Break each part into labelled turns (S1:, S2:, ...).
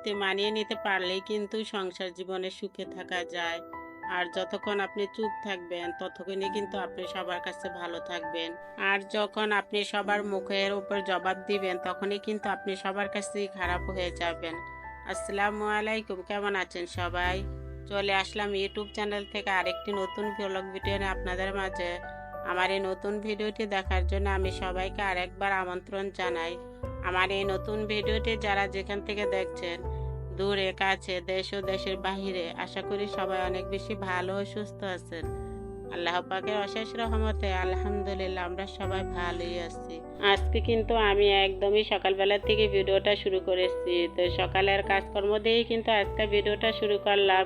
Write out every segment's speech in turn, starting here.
S1: পরিস্থিতি মানিয়ে নিতে পারলেই কিন্তু সংসার জীবনে সুখে থাকা যায়। আর যতক্ষণ আপনি চুপ থাকবেন, ততক্ষণই কিন্তু আপনি সবার কাছে ভালো থাকবেন। আর যখন আপনি সবার মুখের উপর জবাব দিবেন, তখনই কিন্তু আপনি সবার কাছেই খারাপ হয়ে যাবেন। আসসালামু আলাইকুম, কেমন আছেন সবাই? চলে আসলাম ইউটিউব চ্যানেল থেকে আরেকটি নতুন ভ্লগ ভিডিও নিয়ে আপনাদের মাঝে। আমার এই নতুন ভিডিওটি দেখার জন্য আমি সবাইকে আরেকবার আমন্ত্রণ জানাই। আমার এই নতুন ভিডিওটি যারা যেখান থেকে দেখছেন, দূরে, কাছে, দেশ ও দেশের বাহিরে, আশা করি সবাই অনেক বেশি ভালো ও সুস্থ আছেন। আল্লাহ পাকের অশেষ রহমতে আলহামদুলিল্লাহ আমরা সবাই ভালোই আছি। আজকে কিন্তু আমি একদমই সকালবেলা থেকে ভিডিওটা শুরু করেছি। তো সকালের কাজকর্ম দিয়েই কিন্তু আজকে ভিডিওটা শুরু করলাম।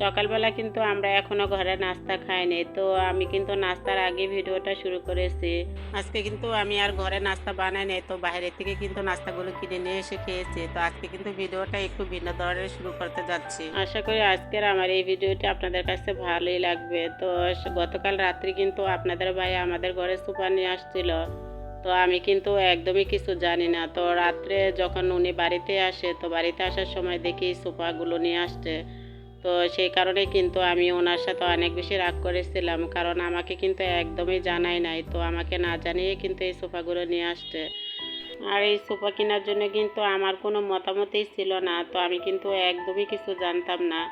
S1: সকালবেলা কিন্তু আমরা এখনও ঘরে নাস্তা খাইনি, তো আমি কিন্তু নাস্তার আগে ভিডিওটা শুরু করেছি। আজকে কিন্তু আমি আর ঘরে নাস্তা বানাই নাই তো বাইরে থেকে কিন্তু নাস্তাগুলো কিনে নিয়ে এসে খেয়েছি, তো আজকে কিন্তু ভিডিওটা একটু ভিন্ন ধরনের শুরু করতে যাচ্ছি। আশা করি আজকের আমার এই ভিডিওটি আপনাদের কাছে ভালোই লাগবে, তো গতকাল রাত্রি কিন্তু আপনাদের ভাই আমাদের ঘরে সুপার নিয়ে আসছিল, তো আমি কিন্তু একদমই কিছু জানি না, তো রাত্রে যখন উনি বাড়িতে আসে, তো বাড়িতে আসার সময় দেখি সোফাগুলো নিয়ে আসছে তো সেই কারণে কিন্তু আমি ওনার সাথে অনেক বেশি রাগ করেছিলাম। কারণ আমাকে কিন্তু একদমই জানাই নাই। তো আমাকে না জানিয়ে কিন্তু এই সোফাগুলো নিয়ে আসছে। আর এই সোফা কেনার জন্য কিন্তু আমার কোনো মতামতই ছিল না। তো আমি কিন্তু একদমই কিছু জানতাম না।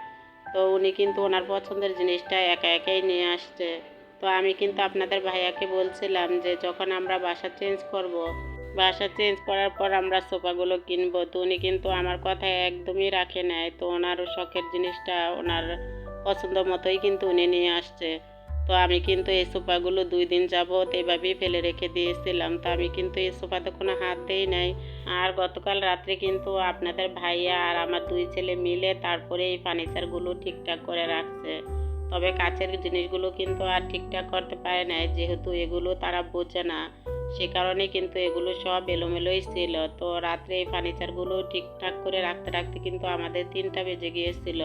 S1: তো উনি কিন্তু ওনার পছন্দের জিনিসটা একা একাই নিয়ে আসছে। তো আমি কিন্তু আপনাদের ভাইয়াকে বলছিলাম যে যখন আমরা বাসা চেঞ্জ করব। বাসা চেঞ্জ করার পর আমরা সোফাগুলো কিনবো। তো উনি কিন্তু আমার কথা একদমই রাখে নেয় তো ওনার শখের জিনিসটা ওনার পছন্দ মতোই কিন্তু উনি নিয়ে আসছে। তো আমি কিন্তু এই সোফাগুলো দুই দিন যাবৎ এভাবেই ফেলে রেখে দিয়েছিলাম। তো আমি কিন্তু এই সোফাতে কোনো হাত দেই নাই। আর গতকাল রাত্রে কিন্তু আপনাদের ভাইয়া আর আমার দুই ছেলে মিলে তারপরে এই ফার্নিচারগুলো ঠিকঠাক করে রাখছে। তবে কাছের জিনিসগুলো কিন্তু আর ঠিকঠাক করতে পারে নাই। যেহেতু এগুলো তারা বোঝে না। সে কারণে কিন্তু এগুলো সব এলোমেলোই ছিল। তো রাত্রে এই ফার্নিচারগুলো ঠিকঠাক করে রাখতে রাখতে কিন্তু আমাদের তিনটা বেজে গিয়েছিল।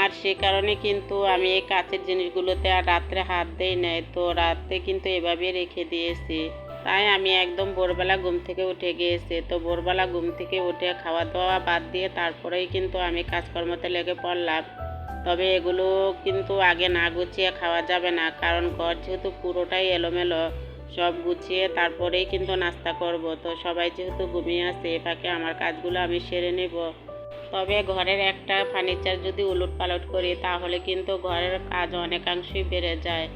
S1: আর সে কারণে কিন্তু আমি এই কাছের জিনিসগুলোতে আর রাত্রে হাত দেই নাই। তো রাত্রে কিন্তু এভাবে রেখে দিয়েছি। তাই আমি একদম ভোরবেলা ঘুম থেকে উঠে গিয়েছি। তো ভোরবেলা ঘুম থেকে উঠে খাওয়া দাওয়া বাদ দিয়ে তারপরেই কিন্তু আমি কাজকর্মতে লেগে পড়লাম। তবে এগুলো কিন্তু আগে না গুছিয়ে খাওয়া যাবে না। কারণ ঘর যেহেতু পুরোটাই এলোমেলো সব গুছিয়ে তারপরেই কিন্তু নাস্তা করব। তো সবাই যেহেতু ঘুমিয়ে আছে, এ আমার কাজগুলো আমি সেরে নেব। তবে ঘরের একটা ফার্নিচার যদি উলট পালট করি, তাহলে কিন্তু ঘরের কাজ অনেকাংশই বেড়ে যায়।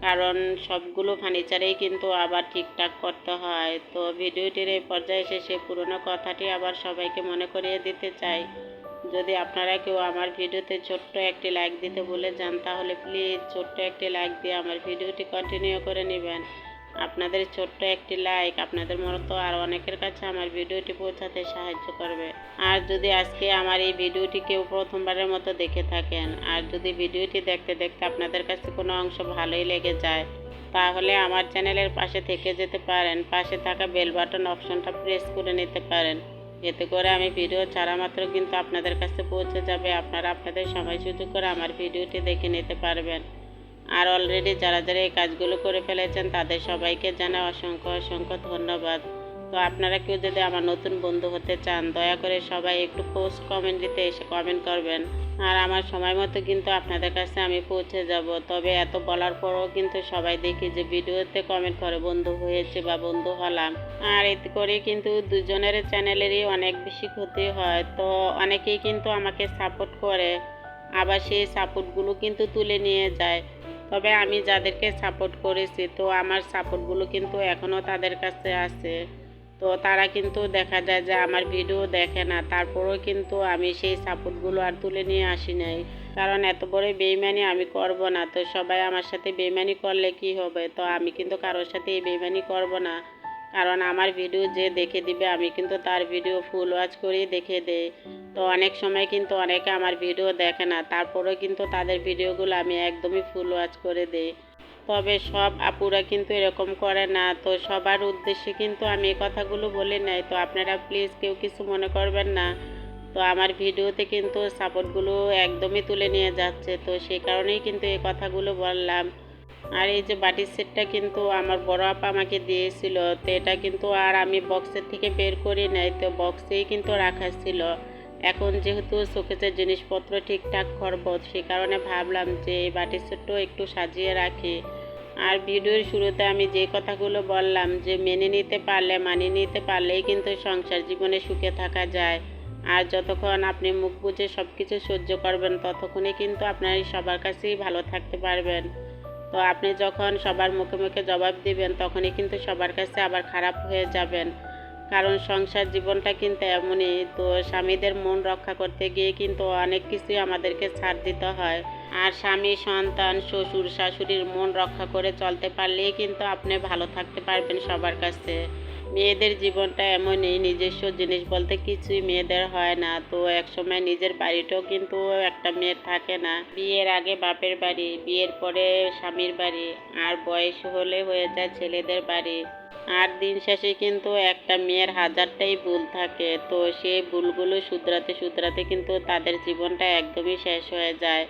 S1: কারণ সবগুলো ফার্নিচারেই কিন্তু আবার ঠিকঠাক করতে হয়। তো ভিডিওটির এই পর্যায়ে এসে সে পুরনো কথাটি আবার সবাইকে মনে করিয়ে দিতে চাই। যদি আপনারা কেউ আমার ভিডিওতে ছোট্ট একটি লাইক দিতে বলে যান, তাহলে প্লিজ ছোট্ট একটি লাইক দিয়ে আমার ভিডিওটি কন্টিনিউ করে নেবেন। আপনাদের ছোট্ট একটি লাইক আপনাদের মতো আর অনেকের কাছে আমার ভিডিওটি পৌঁছাতে সাহায্য করবে। আর যদি আজকে আমার এই ভিডিওটি কেউ প্রথমবারের মতো দেখে থাকেন, আর যদি ভিডিওটি দেখতে দেখতে আপনাদের কাছে কোনো অংশ ভালোই লেগে যায়, তাহলে আমার চ্যানেলের পাশে থেকে যেতে পারেন। পাশে থাকা বেল বাটন অপশনটা প্রেস করে নিতে পারেন। এতে করে আমি ভিডিও ছাড়া মাত্র কিন্তু আপনাদের কাছে পৌঁছে যাবে। আপনারা আপনাদের সময় সুযোগ করে আমার ভিডিওটি দেখে নিতে পারবেন। আর অলরেডি যারা যারা এই কাজগুলো করে ফেলেছেন, তাদের সবাইকে জানা অসংখ্য অসংখ্য ধন্যবাদ। তো আপনারা কেউ যদি আমার নতুন বন্ধু হতে চান, দয়া করে সবাই একটু পোস্ট কমেন্ট দিতে এসে কমেন্ট করবেন। আর আমার সময় মতো কিন্তু আপনাদের কাছে আমি পৌঁছে যাব। তবে এত বলার পরও কিন্তু সবাই দেখি যে ভিডিওতে কমেন্ট করে, বন্ধু হয়েছে বা বন্ধু হলাম। আর এতে করে কিন্তু দুজনের চ্যানেলেরই অনেক বেশি ক্ষতি হয়। তো অনেকেই কিন্তু আমাকে সাপোর্ট করে, আবার সেই সাপোর্টগুলো কিন্তু তুলে নিয়ে যায়। তবে আমি যাদেরকে সাপোর্ট করেছি, তো আমার সাপোর্টগুলো কিন্তু এখনও তাদের কাছে আছে। তো তারা কিন্তু দেখা যায় যে আমার ভিডিও দেখে না, তারপরেও কিন্তু আমি সেই সাপোর্টগুলো আর তুলে নিয়ে আসি নাই। কারণ এত বড় বেইমানি আমি করব না, তো সবাই আমার সাথে বেইমানি করলে কি হবে? তো আমি কিন্তু কারোর সাথে এই বেইমানি করব না। কারণ আমার ভিডিও যে দেখে দিবে, আমি কিন্তু তার ভিডিও ফুল ওয়াচ করেই দেখে দেই। তো অনেক সময় কিন্তু অনেকে আমার ভিডিও দেখে না, তারপরেও কিন্তু তাদের ভিডিওগুলো আমি একদমই ফুল ওয়াচ করে দেই। তবে সব আপুরা কিন্তু এরকম করে না, তো সবার উদ্দেশ্যে কিন্তু আমি এই কথাগুলো বলে নাই। তো আপনারা প্লিজ কেউ কিছু মনে করবেন না। তো আমার ভিডিওতে কিন্তু সাপোর্টগুলো একদমই তুলে নিয়ে যাচ্ছে। তো সেই কারণেই কিন্তু এই কথাগুলো বললাম। আর এই যে বাটির সেটটা কিন্তু আমার বড় আপা আমাকে দিয়েছিল, তো এটা কিন্তু আর আমি বক্সের থেকে বের করি নাই, তো বক্সেই কিন্তু রাখা ছিল। এখন যেহেতু শোকেসের জিনিসপত্র ঠিকঠাক করব, সে কারণে ভাবলাম যে এই বাটির সেটটাও একটু সাজিয়ে রাখি। আর ভিডিওর শুরুতে আমি যে কথাগুলো বললাম যে মেনে নিতে পারলে মানিয়ে নিতে পারলেই কিন্তু সংসার জীবনে সুখে থাকা যায়। আর যতক্ষণ আপনি মুখ বুঝে সব কিছু সহ্য করবেন, ততক্ষণে কিন্তু আপনার সবার কাছেই ভালো থাকতে পারবেন। তো আপনি যখন সবার মুখে মুখে জবাব দিবেন, তখনই কিন্তু সবার কাছে আবার খারাপ হয়ে যাবেন। কারণ সংসার জীবনটা কিন্তু এমনই। তো স্বামীদের মন রক্ষা করতে গিয়ে কিন্তু অনেক কিছুই আমাদেরকে ছাড় দিতে হয়। আর স্বামী, সন্তান, শ্বশুর, শাশুড়ির মন রক্ষা করে চলতে পারলেই কিন্তু আপনি ভালো থাকতে পারবেন সবার কাছে। মেয়েদের জীবনটা এমনই, নিজস্ব জিনিস বলতে কিছুই মেয়েদের হয় না। তো একসময় নিজের বাড়িটাও কিন্তু একটা মেয়ের থাকে না। বিয়ের আগে বাপের বাড়ি, বিয়ের পরে স্বামীর বাড়ি, আর বয়স হলে হয়ে যায় ছেলেদের বাড়ি। আর দিন শেষে কিন্তু একটা মেয়ের হাজারটাই ভুল থাকে। তো সেই ভুলগুলো শুধরাতে শুধরাতে কিন্তু তাদের জীবনটা একদমই শেষ হয়ে যায়।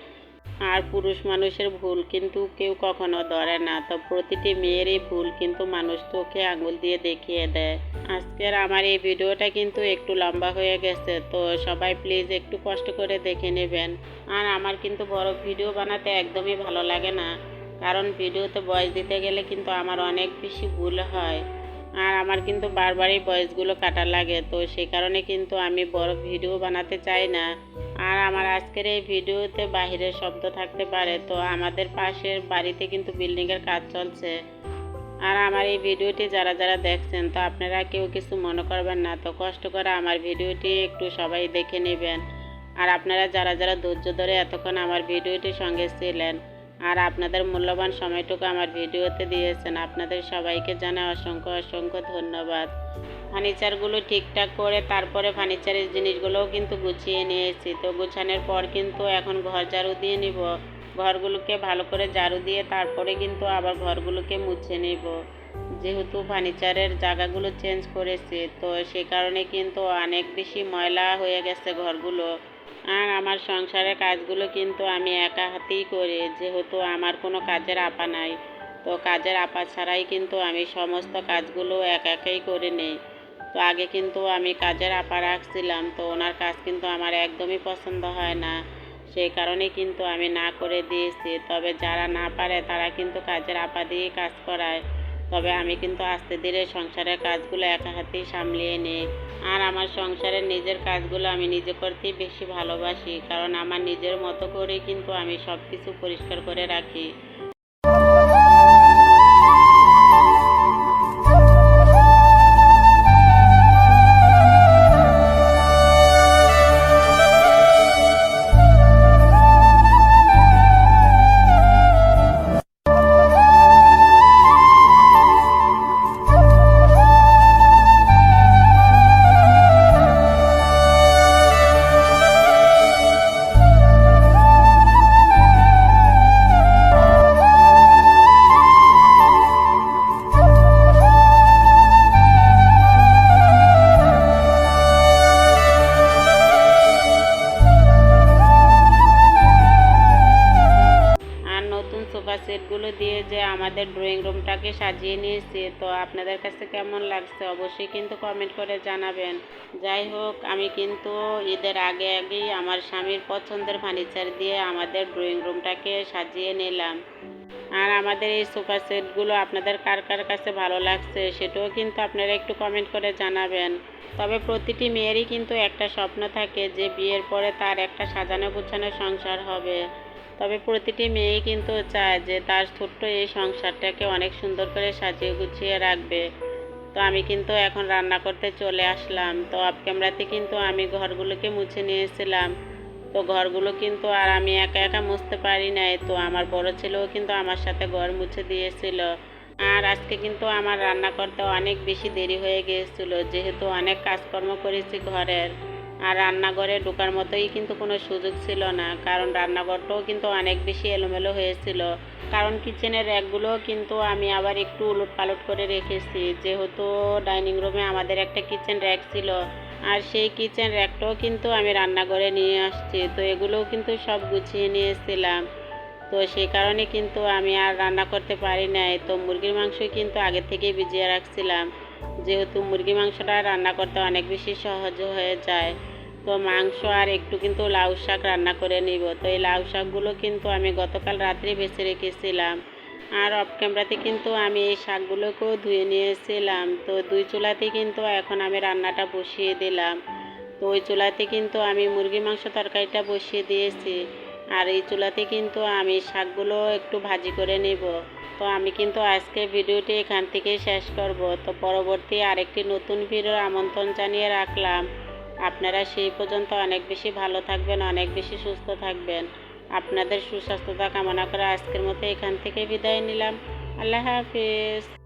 S1: আর পুরুষ মানুষের ভুল কিন্তু কেউ কখনো ধরে না। তো প্রতিটি মেয়েরই ভুল কিন্তু মানুষ চোখে আঙুল দিয়ে দেখিয়ে দেয়। আজকের আমার এই ভিডিওটা কিন্তু একটু লম্বা হয়ে গেছে, তো সবাই প্লিজ একটু কষ্ট করে দেখে নেবেন। আর আমার কিন্তু বড় ভিডিও বানাতে একদমই ভালো লাগে না, কারণ ভিডিওতে বয়স দিতে গেলে কিন্তু আমার অনেক বেশি ভুল হয়। আর আমার কিন্তু বারবারই ভয়েসগুলো কাটা লাগে, তো সেই কারণে কিন্তু আমি বড় ভিডিও বানাতে চাই না। আর আমার আজকের এই ভিডিওতে বাহিরের শব্দ থাকতে পারে, তো আমাদের পাশের বাড়িতে কিন্তু বিল্ডিংয়ের কাজ চলছে। আর আমার এই ভিডিওটি যারা যারা দেখছেন, তো আপনারা কেউ কিছু মনে করবেন না, তো কষ্ট করে আমার ভিডিওটি একটু সবাই দেখে নেবেন। আর আপনারা যারা যারা ধৈর্য ধরে এতক্ষণ আমার ভিডিওটির সঙ্গে ছিলেন, আর আপনাদের মূল্যবান সময়টুকু আমার ভিডিওতে দিয়েছেন, আপনাদের সবাইকে জানাই অসংখ্য অসংখ্য ধন্যবাদ। ফার্নিচারগুলো ঠিকঠাক করে তারপরে ফার্নিচারের জিনিসগুলোও কিন্তু গুছিয়ে নিয়েছি। তো গুছানোর পর কিন্তু এখন ঘর ঝাড়ু দিয়ে নিব। ঘরগুলোকে ভালো করে ঝাড়ু দিয়ে তারপরে কিন্তু আবার ঘরগুলোকে মুছে নিব। যেহেতু ফার্নিচারের জায়গাগুলো চেঞ্জ করেছে, তো সে কারণে কিন্তু অনেক বেশি ময়লা হয়ে গেছে ঘরগুলো। আর আমার সংসারের কাজগুলো কিন্তু আমি একা হাতেই করি, যেহেতু আমার কোনো কাজের আপা নাই। তো কাজের আপা ছাড়াই কিন্তু আমি সমস্ত কাজগুলো একা একাই করে নেই। তো আগে কিন্তু আমি কাজের আপা রাখছিলাম তো ওনার কাজ কিন্তু আমার একদমই পছন্দ হয় না। সেই কারণে কিন্তু আমি না করে দিয়েছি। তবে যারা না পারে, তারা কিন্তু কাজের আপা দিয়েই কাজ করায়। তবে আমি কিন্তু আস্তে ধীরে সংসারের কাজগুলো একা হাতেই সামলিয়ে নিই। আর আমার সংসারের নিজের কাজগুলো আমি নিজে করতেই বেশি ভালোবাসি। কারণ আমার নিজের মতো করেই কিন্তু আমি সব কিছু পরিষ্কার করে রাখি। রুমটাকে সাজিয়ে নিয়েছি। তো আপনাদের কাছে কেমন লাগছে অবশ্যই কিন্তু কমেন্ট করে জানাবেন। যাই হোক, আমি কিন্তু ঈদের আগে আগেই আমার স্বামীর পছন্দের ফার্নিচার দিয়ে আমাদের ড্রয়িং রুমটাকে সাজিয়ে নিলাম। আর আমাদের এই সোফা সেটগুলো আপনাদের কার কার কাছে ভালো লাগছে সেটাও কিন্তু আপনারা একটু কমেন্ট করে জানাবেন। তবে প্রতিটি মেয়েরই কিন্তু একটা স্বপ্ন থাকে যে বিয়ের পরে তার একটা সাজানো গোছানো সংসার হবে। তবে প্রতিটি মেয়েই কিন্তু চায় যে তার ছোট্ট এই সংসারটাকে অনেক সুন্দর করে সাজিয়ে গুছিয়ে রাখবে। তো আমি কিন্তু এখন রান্না করতে চলে আসলাম। তো অফ ক্যামেরাতে কিন্তু আমি ঘরগুলোকে মুছে নিয়েছিলাম। তো ঘরগুলো কিন্তু আর আমি একা একা মুছতে পারি নাই। তো আমার বড় ছেলেও কিন্তু আমার সাথে ঘর মুছে দিয়েছিল। আর আজকে কিন্তু আমার রান্না করতে অনেক বেশি দেরি হয়ে গিয়েছিল। যেহেতু অনেক কাজকর্ম করেছি ঘরের। আর রান্নাঘরে ঢোকার মতোই কিন্তু কোনো সুযোগ ছিল না। কারণ রান্নাঘরটাও কিন্তু অনেক বেশি এলোমেলো হয়েছিল। কারণ কিচেনের র্যাকগুলোও কিন্তু আমি আবার একটু উলট পালট করে রেখেছি। যেহেতু ডাইনিং রুমে আমাদের একটা কিচেন র্যাক ছিল, আর সেই কিচেন র্যাকটাও কিন্তু আমি রান্নাঘরে নিয়ে আসছি। তো এগুলোও কিন্তু সব গুছিয়ে নিয়েছিলাম। তো সেই কারণে কিন্তু আমি আর রান্না করতে পারি নাই। তো মুরগির মাংস কিন্তু আগে থেকেই ভিজিয়ে রাখছিলাম। যেহেতু মুরগি মাংসটা রান্না করতে অনেক বেশি সহজ হয়ে যায়, তো মাংস আর একটু কিন্তু লাউ শাক রান্না করে নিব। তো এই লাউ শাকগুলো কিন্তু আমি গতকাল রাত্রে বেছে রেখেছিলাম। আর অফ ক্যামেরাতে কিন্তু আমি এই শাকগুলোকেও ধুয়ে নিয়েছিলাম। তো দুই চুলাতে কিন্তু এখন আমি রান্নাটা বসিয়ে দিলাম। তো ওই চুলাতে কিন্তু আমি মুরগি মাংস তরকারিটা বসিয়ে দিয়েছি। আর এই চুলাতে কিন্তু আমি শাকগুলো একটু ভাজি করে নেব। তো আমি কিন্তু আজকে ভিডিওটি এখান থেকেই শেষ করব। তো পরবর্তী আরেকটি নতুন ভিডিওর আমন্ত্রণ জানিয়ে রাখলাম। আপনারা সেই পর্যন্ত অনেক বেশি ভালো থাকবেন, অনেক বেশি সুস্থ থাকবেন। আপনাদের সুস্বাস্থ্যতা কামনা করে আজকের মতো এখান থেকে বিদায় নিলাম। আল্লাহ হাফিজ।